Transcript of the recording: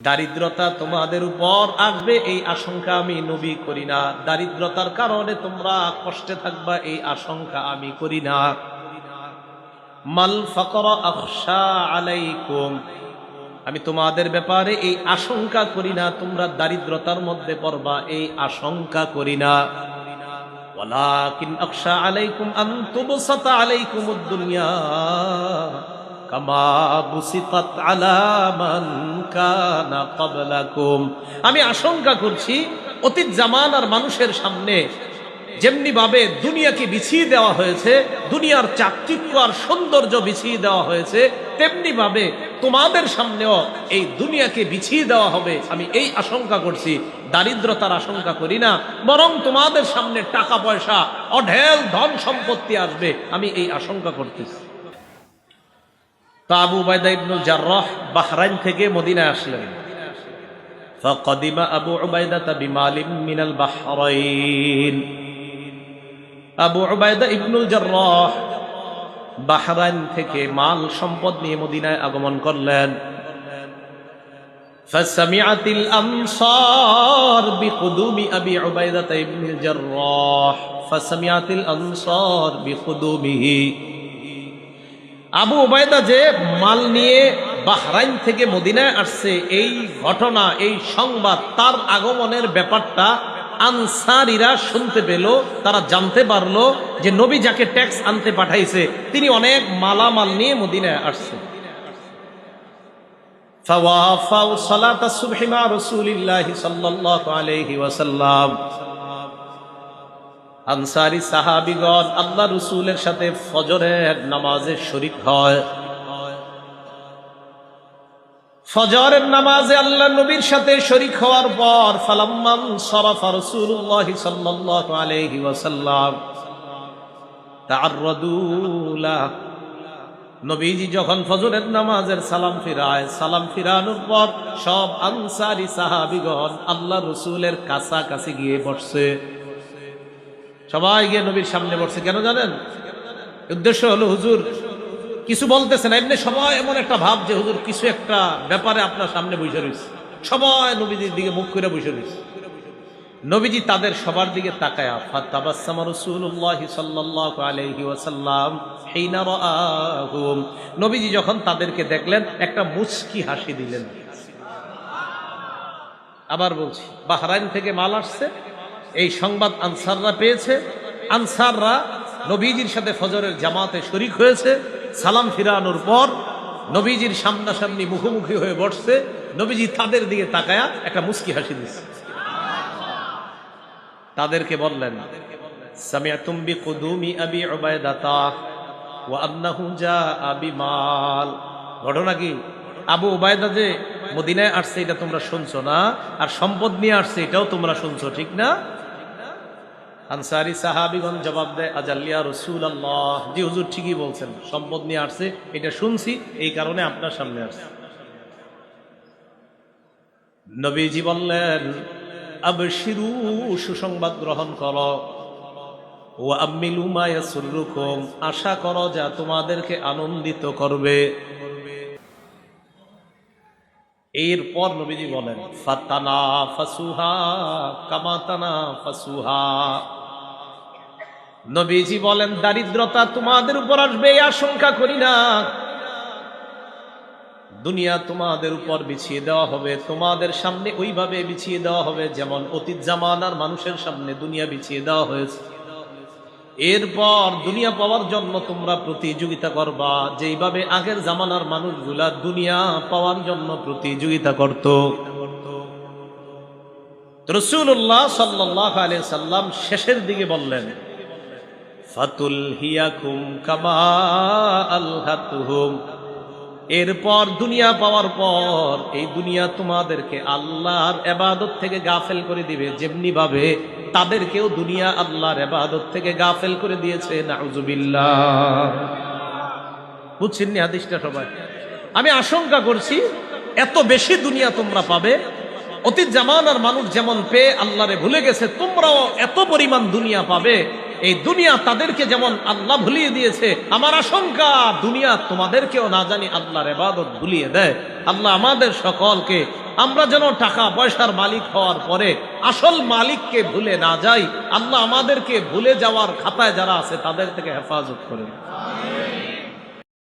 দারিদ্রতা তোমাদের উপর আসবে, এই আশঙ্কা আমি নবী করি না। দারিদ্রতার কারণে তোমরা কষ্টে থাকবা, এই আশঙ্কা আমি করি না। মাল ফকর আলাইকুম। আমি তোমাদের ব্যাপারে এই আশঙ্কা করি না, তোমরা দারিদ্রতার মধ্যে পড়বা, এই আশঙ্কা করি না। ওয়ালাকিন আখশা আলাইকুম দুনিয়া। আমি আশঙ্কা করছি, অতীত জামানার মানুষের সামনে যেমনি ভাবে দুনিয়াকে বিছিয়ে দেওয়া হয়েছে, দুনিয়ার চাকচিক্য আর সৌন্দর্য বিছিয়ে দেওয়া হয়েছে তেমনি ভাবে তোমাদের সামনেও এই দুনিয়াকে বিছিয়ে দেওয়া হবে। আমি এই আশঙ্কা করছি, দারিদ্রতার আশঙ্কা করি না, বরং তোমাদের সামনে টাকা পয়সা, অঢেল ধন সম্পত্তি আসবে। আমি এই আশঙ্কা করতেছি। তো আবু উবায়দা ইবনুল জার্রাহ বাহরাইন থেকে মদিনায় আসলেন فقدم أبو عبيدة بمال من البحرين আবু উবায়দা ইবনুল জার্রাহ বাহরাইন থেকে মাল সম্পদ নিয়ে মদিনায় আগমন করলেন فسمعت الأنصار بقدوم أبي عبيدة بن الجراح فسمعت الأنصار بقدومه আবু ওবায়দা যে মাল নিয়ে বাহরাইন থেকে মদিনায় আসছে, এই ঘটনা, এই সংবাদ, তার আগমনের ব্যাপারটা আনসারিরা শুনতে পেল, তারা জানতে পারল যে নবী যাকে ট্যাক্স আনতে পাঠাইছে, তিনি অনেক মালামাল নিয়ে মদিনায় আসছে। ফাওয়াফাউ সালাতা সুবহিমা রাসূলিল্লাহি সাল্লাল্লাহু আলাইহি ওয়াসাল্লাম। আনসারি সাহাবিগণ আল্লাহ রসুলের সাথে ফজরের নামাজে শরিক হয়। ফজরের নামাজে আল্লাহ নবীর সাথে শরিক হওয়ার পর ফালাম্মান সরাফা রসুল্লাহ সাল্লাল্লাহু আলাইহি ওয়াসাল্লাম নবীজি যখন ফজরের নামাজের সালাম ফিরায়, সালাম ফিরানোর পর সব আনসারি সাহাবিগণ আল্লাহ রসুলের কাছাকাছি গিয়ে বসছে। সবাই গিয়ে নবীর সামনে বসছে। কেন জানেন? উদ্দেশ্য হলো হুজুর, কিছু বলতেছেন, এমনি সবাই এমন একটা ভাব যে হুজুর, কিছু একটা ব্যাপারে আপনার সামনে বসে রয়েছে। সবাই নবীজির দিকে মুখ করে বসে রয়েছে। নবীজি তাদের সবার দিকে নবীজি যখন তাদেরকে দেখলেন, একটা মুচকি হাসি দিলেন। আবার বলছি, বাহরাইন থেকে মাল আসছে? এই সংবাদ আনসাররা পেয়েছে। আনসাররা নবীজির সাথে ফজরের জামাতে শরিক হয়েছে। সালাম ফিরানোর পর নবীজির সামনাসামনি মুখোমুখি হয়ে বসছে। নবীজি তাদের দিকে তাকায়া একটা মুস্কি হাসি দিচ্ছে। তাদেরকে বললেন আবি ঘটনা কি? আবু উবায়দা যে মদিনায় আসছে, এটা তোমরা শুনছো না। আর সম্পদ নিয়ে আসছে, এটাও তোমরা শুনছো, ঠিক না? আনসারি সাহাবিগণ জবাব দেয় আজাল্লিয়া রসুল আল্লাহ জি, হুজুর ঠিকই বলছেন, সম্পদ নিয়ে আসছে, এটা শুনছি, এই কারণে আপনার সামনে আসছে। নবীজি বললেন, আবশিরু, সুসংবাদ গ্রহণ করো। ও আম্মিলু মায়াসুরুকুম আশা করো যা তোমাদেরকে আনন্দিত করবে। এরপর নবীজি বলেন ফাতানা ফাসুহা কামাতানা ফাসুহা নবীজি বলেন, দারিদ্রতা তোমাদের উপর আসবে, এই আশঙ্কা করি না। দুনিয়া তোমাদের উপর বিছিয়ে দেওয়া হবে, তোমাদের সামনে ওইভাবে বিছিয়ে দেওয়া হবে যেমন অতীত জামানার মানুষের সামনে দুনিয়া বিছিয়ে দেওয়া হয়েছে। এরপর দুনিয়া পাওয়ার জন্য তোমরা প্রতিযোগিতা করবা, যেইভাবে আগের জামানার মানুষগুলা দুনিয়া পাওয়ার জন্য প্রতিযোগিতা করত। রসুল্লাহ সাল্লাহ আলিয়া সাল্লাম শেষের দিকে বললেন ফাতুল হিয়াকুম কামা আল্লাহুম এরপর দুনিয়া পাওয়ার পর এই দুনিয়া তোমাদেরকে আল্লাহর এবাদত থেকে গাফেল করে দিবে যেমনি ভাবে তাদেরকেও দুনিয়া আল্লাহর এবাদত থেকে গাফেল করে দিয়েছে। নাউজুবিল্লাহ। বুঝছেন নি সবাই? আমি আশঙ্কা করছি, এত বেশি দুনিয়া তোমরা পাবে, অতীত জামানার মানুষ যেমন পেয়ে আল্লাহরে ভুলে গেছে, তোমরাও এত পরিমাণ দুনিয়া পাবে এই দুনিয়া তাদেরকে যেমন আল্লাহ ভুলিয়ে দিয়েছে, আমার আশঙ্কা, দুনিয়া তোমাদেরকেও না জানি আল্লাহর এবাদত ভুলিয়ে দেয়। আল্লাহ আমাদের সকলকে, আমরা যেন টাকা পয়সার মালিক হওয়ার পরে আসল মালিককে ভুলে না যাই, আল্লাহ আমাদেরকে ভুলে যাওয়ার খাতায় যারা আছে তাদের থেকে হেফাজত করেন।